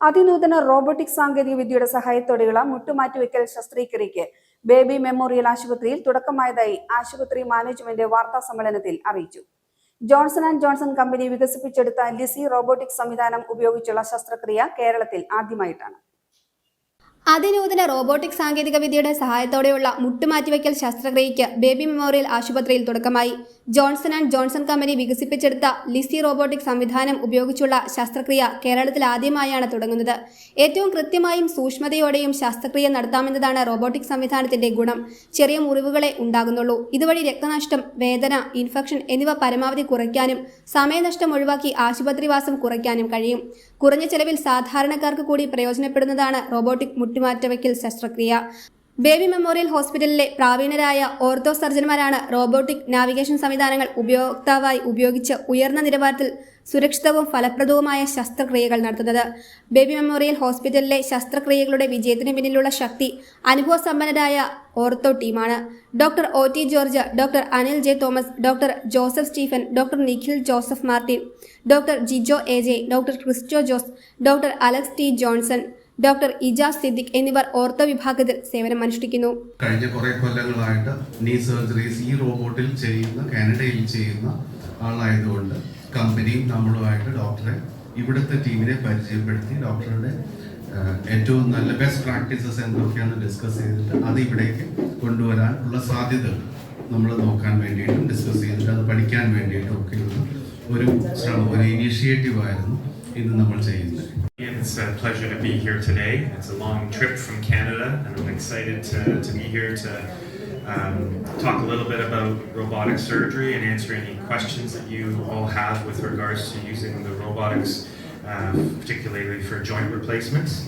അതിനൂതന robotic സാങ്കേതിക വിദ്യയുടെ സഹായത്തോടെയുള്ള മുട്ടുമാറ്റിവെക്കൽ ശസ്ത്രക്രിയയ്ക്ക് ബേബി മെമ്മോറിയൽ ആശുപത്രിയിൽ തുടക്കമായതായി ആശുപത്രി മാനേജ്മെന്റ് വാർത്താ സമ്മേളനത്തിൽ അറിയിച്ചു. ജോൺസൺ ആൻഡ് ജോൺസൺ കമ്പനി വികസിപ്പിച്ചെടുത്ത ലിസി റോബോട്ടിക് സംവിധാനം ഉപയോഗിച്ചുള്ള ശസ്ത്രക്രിയ കേരളത്തിൽ ആദ്യമായിട്ടാണ്. അതിനൂതന റോബോട്ടിക് സാങ്കേതിക വിദ്യയുടെ സഹായത്തോടെയുള്ള മുട്ടുമാറ്റിവയ്ക്കൽ ശസ്ത്രക്രിയയ്ക്ക് ബേബി മെമ്മോറിയൽ ആശുപത്രിയിൽ തുടക്കമായി. ജോൺസൺ ആൻഡ് ജോൺസൺ കമ്പനി വികസിപ്പിച്ചെടുത്ത ലിസി റോബോട്ടിക് സംവിധാനം ഉപയോഗിച്ചുള്ള ശസ്ത്രക്രിയ കേരളത്തിൽ ആദ്യമായാണ് തുടങ്ങുന്നത്. ഏറ്റവും കൃത്യമായും സൂക്ഷ്മതയോടെയും ശസ്ത്രക്രിയ നടത്താമെന്നതാണ് റോബോട്ടിക് സംവിധാനത്തിന്റെ ഗുണം. ചെറിയ മുറിവുകളെ ഉണ്ടാകുന്നുള്ളൂ. ഇതുവഴി രക്തനഷ്ടം വേദന ഇൻഫെക്ഷൻ എന്നിവ പരമാവധി കുറയ്ക്കാനും സമയനഷ്ടം ഒഴിവാക്കി ആശുപത്രിവാസം കുറയ്ക്കാനും കഴിയും. കുറഞ്ഞ ചെലവിൽ സാധാരണക്കാർക്ക് കൂടി പ്രയോജനപ്പെടുന്നതാണ് റോബോട്ടിക് മുട്ടുമാറ്റവയ്ക്കൽ ശസ്ത്രക്രിയ. ബേബി മെമ്മോറിയൽ ഹോസ്പിറ്റലിലെ പ്രാവീണരായ ഓർത്തോ സർജന്മാരാണ് റോബോട്ടിക് നാവിഗേഷൻ സംവിധാനങ്ങൾ ഉപയോക്താവായി ഉപയോഗിച്ച് ഉയർന്ന നിലവാരത്തിൽ സുരക്ഷിതവും ഫലപ്രദവുമായ ശസ്ത്രക്രിയകൾ നടത്തുന്നത്. ബേബി മെമ്മോറിയൽ ഹോസ്പിറ്റലിലെ ശസ്ത്രക്രിയകളുടെ വിജയത്തിന് പിന്നിലുള്ള ശക്തി അനുഭവസമ്പന്നരായ ഓർത്തോ ടീമാണ്. Doctor O T George doctor Anil J Thomas doctor Joseph Stephen doctor Nikhil Joseph Martin doctor Jijo A J doctor Christo Jose doctor Alex T Johnson doctor Ijas Siddique എന്നിവർ ortho വിഭാഗത്തിൽ സേവനം അനുഷ്ഠിക്കുന്നു. കഴിഞ്ഞ കുറെ കൊല്ലങ്ങളായിട്ട് നീ surgeries ഈ റോബോട്ടിൽ ചെയ്യുന്ന കാനഡയിൽ ചെയ്യുന്ന ആളായതുകൊണ്ട് കമ്പനിയും നമ്മളുമായിട്ട് ഡോക്ടറെ ഇവിടുത്തെ ടീമിനെ പരിചയപ്പെടുത്തി ഡോക്ടറുടെ ഏറ്റവും നല്ല ബെസ്റ്റ് പ്രാക്ടീസസ് എന്തൊക്കെയാണെന്ന് ഡിസ്കസ് ചെയ്തിട്ട് അത് ഇവിടേക്ക് കൊണ്ടുവരാൻ ഉള്ള സാധ്യത നമ്മൾ നോക്കാൻ വേണ്ടിയിട്ടും ഡിസ്കസ് ചെയ്തിട്ട് അത് പഠിക്കാൻ വേണ്ടിയിട്ടും ഒക്കെയുള്ള ഒരു ശ്രമം ഒരു ഇനീഷ്യേറ്റീവ് ആയിരുന്നു ഇന്ന് നമ്മൾ ചെയ്യുന്നത്. It's a pleasure to be here today. It's a long trip from Canada, and I'm excited to, to be here to um, talk a little bit about robotic surgery and answer any questions that you all have with regards to using the robotics, uh, particularly for joint replacements.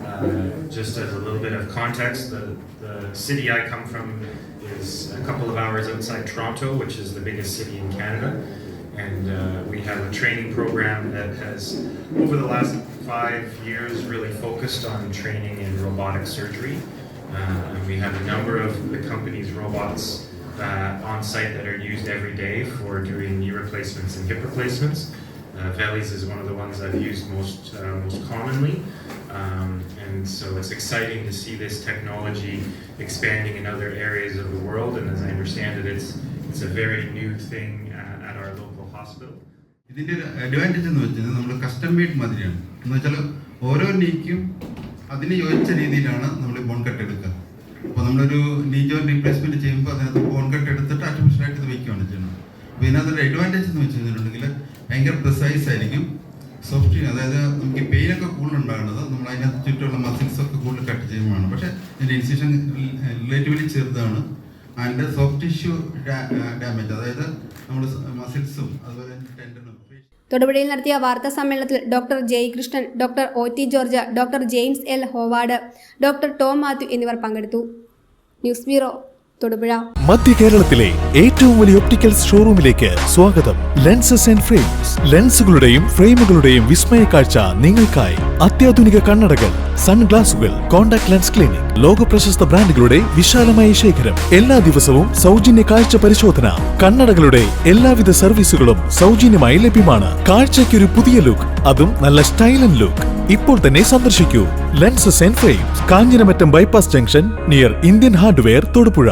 Uh, just as a little bit of context, the, the city I come from is a couple of hours outside Toronto, which is the biggest city in Canada. And uh, we have a training program that has, over the last five years, really focused on training in robotic surgery. Uh, we have a number of the company's robots uh, on site that are used every day for doing knee replacements and hip replacements. Uh, Velis is one of the ones I've used most uh, most commonly, um, and so it's exciting to see this technology expanding in other areas of the world. And as I understand it, it's it's a very new thing uh, at our local hospital. ഇതിന്റെ ഒരു Advantage എന്ന് വെച്ചാൽ നമ്മൾ custom made മാതിരിയാണ്. എന്ന് വെച്ചാൽ ഓരോ നീക്കും അതിന് യോജിച്ച രീതിയിലാണ് നമ്മൾ ബോൺ കട്ട് എടുക്കുക. അപ്പോൾ നമ്മളൊരു നീ ജോയിൻ റീപ്ലേസ്മെന്റ് ചെയ്യുമ്പോൾ അതിനകത്ത് ബോൺ കട്ട് എടുത്തിട്ട് ആർട്ടിഫിഷ്യലായിട്ട് ഇത് വയ്ക്കുകയാണ് ചെയ്യുന്നത്. അപ്പോൾ ഇതിനകത്തൊരു അഡ്വാന്റേജ് എന്ന് വെച്ച് കഴിഞ്ഞിട്ടുണ്ടെങ്കിൽ ഭയങ്കര പ്രിസൈസ് ആയിരിക്കും. സോഫ്റ്റ് അതായത് നമുക്ക് പെയിൻ ഒക്കെ കൂടുതൽ ഉണ്ടാകുന്നത് നമ്മൾ അതിനകത്ത് ചുറ്റുമുള്ള മസിൽസ് ഒക്കെ കൂടുതൽ കട്ട് ചെയ്യുമ്പോഴാണ് പക്ഷേ ഇതിന്റെ ഇൻസിഷൻ റിലേറ്റീവ്ലി ചെറുതാണ്. ആൻഡ് സോഫ്റ്റ് ടിഷ്യൂ ഡാമേജ് അതായത് നമ്മുടെ മസിൽസും അതുപോലെ ടെൻഡനും തൊടുപുഴയിൽ നടത്തിയ വാർത്താ സമ്മേളനത്തിൽ doctor Jayakrishnan doctor O T George doctor James L Howard doctor Tom Mathew എന്നിവർ പങ്കെടുത്തു. News bureau Thodupuzha. മധ്യ കേരളത്തിലെ ഏറ്റവും വലിയ ഒപ്റ്റിക്കൽ ഷോറൂമിലേക്ക് സ്വാഗതം. ലെൻസസ് ആൻഡ് ഫ്രെയിംസ് ലെൻസുകളുടെയും ഫ്രെയിമുകളുടെയും വിസ്മയ കാഴ്ച നിങ്ങൾക്കായി അത്യാധുനിക കണ്ണടകൾ. സൺഗ്ലാസുകൾ കോൺടാക്ട് ലെൻസ് ക്ലിനിക് ലോക പ്രശസ്ത ബ്രാൻഡുകളുടെ വിശാലമായ ശേഖരം. എല്ലാ ദിവസവും സൗജന്യ കാഴ്ച പരിശോധന. കണ്ണടകളുടെ എല്ലാവിധ സർവീസുകളും സൗജന്യമായി ലഭ്യമാണ്. കാഴ്ചയ്ക്കൊരു പുതിയ ലുക്ക് അതും നല്ല സ്റ്റൈൽ ആൻഡ് ലുക്ക് ഇപ്പോൾ തന്നെ സന്ദർശിക്കൂ. Lens and Kanjiramattom bypass junction near Indian hardware Thodupuzha.